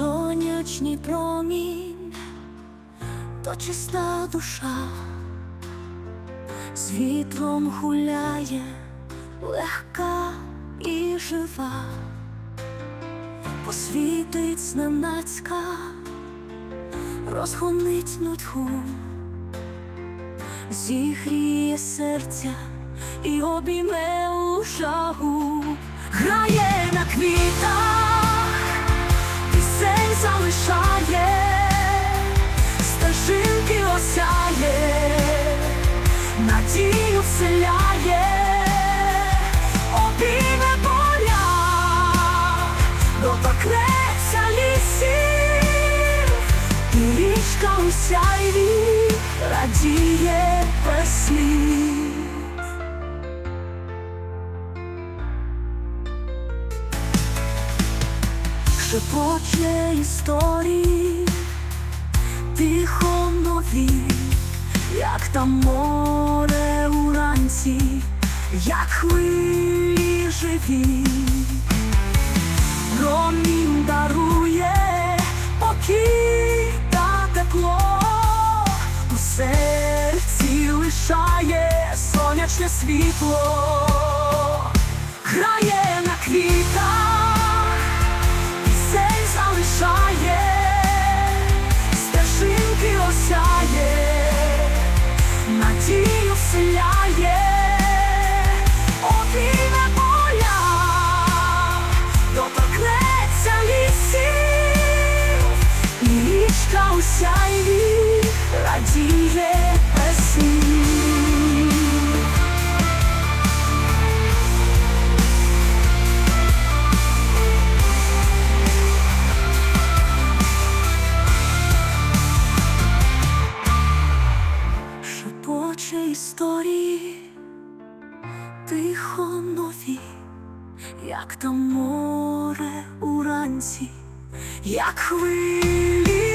сонячний промінь, то чиста душа, з вітром гуляє, легка і жива, посвітить зненацька, розгонить нудьгу, зігріє серця і обійме у жагу, грає на квітах, вселяє, обійме поля, доторкнеться лісів, і річка у сяйві радіє слів. шепоче історії, тихо нові, як там море уранці, як хвилі живі, промінь дарує покій та тепло, у серці лишає сонячне світло, грає на квітах річка у радіє історії, тихо нові, як там море уранці, як хвилі.